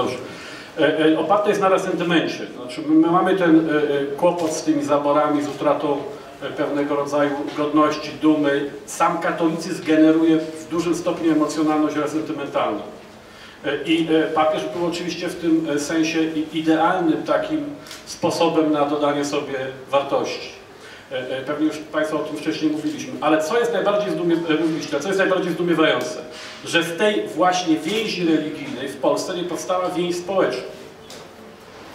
Dobrze. E, e, Oparte jest na resentymencie. Znaczy, my my mamy ten e, kłopot z tymi zaborami, z utratą pewnego rodzaju godności, dumy. Sam katolicyzm generuje w dużym stopniu emocjonalność resentymentalną. I papież był oczywiście w tym sensie idealnym takim sposobem na dodanie sobie wartości. E, e, Pewnie już Państwo o tym wcześniej mówiliśmy, ale co jest najbardziej, zdumie, mówiliście, co jest najbardziej zdumiewające? Że z tej właśnie więzi religijnej w Polsce nie powstała więź społeczna.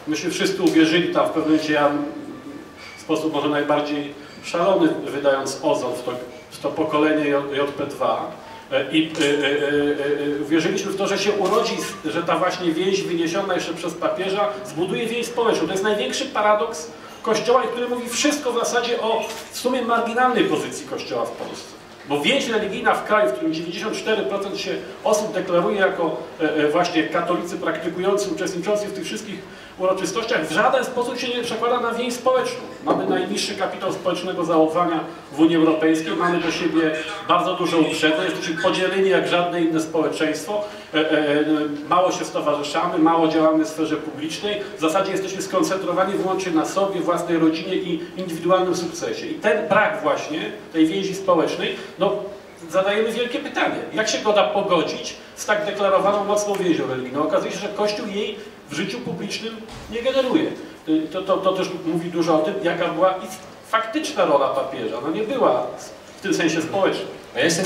Myśmy wszyscy uwierzyli tam w pewnym momencie, ja w sposób może najbardziej szalony, wydając ozon w to, w to pokolenie J- JP2 e, i uwierzyliśmy w to, że się urodzi, że ta właśnie więź wyniesiona jeszcze przez papieża zbuduje więź społeczną. To jest największy paradoks Kościoła, i który mówi wszystko w zasadzie o w sumie marginalnej pozycji Kościoła w Polsce. Bo więź religijna w kraju, w którym 94% się osób deklaruje jako e, e, właśnie katolicy praktykujący, uczestniczący w tych wszystkich uroczystościach, w żaden sposób się nie przekłada na więź społeczną. Mamy najniższy kapitał społecznego zaufania w Unii Europejskiej, mamy do siebie bardzo dużo uprzedzeń, jesteśmy podzieleni jak żadne inne społeczeństwo, e, e, e, mało się stowarzyszamy, mało działamy w sferze publicznej, w zasadzie jesteśmy skoncentrowani wyłącznie na sobie, własnej rodzinie i indywidualnym sukcesie. I ten brak właśnie tej więzi społecznej, no zadajemy wielkie pytanie, jak się go da pogodzić z tak deklarowaną mocną więzią religijną? Okazuje się, że Kościół jej w życiu publicznym nie generuje. Y, To, to, to też mówi dużo o tym, jaka była faktyczna rola papieża. No nie była w tym sensie społeczna. Jestem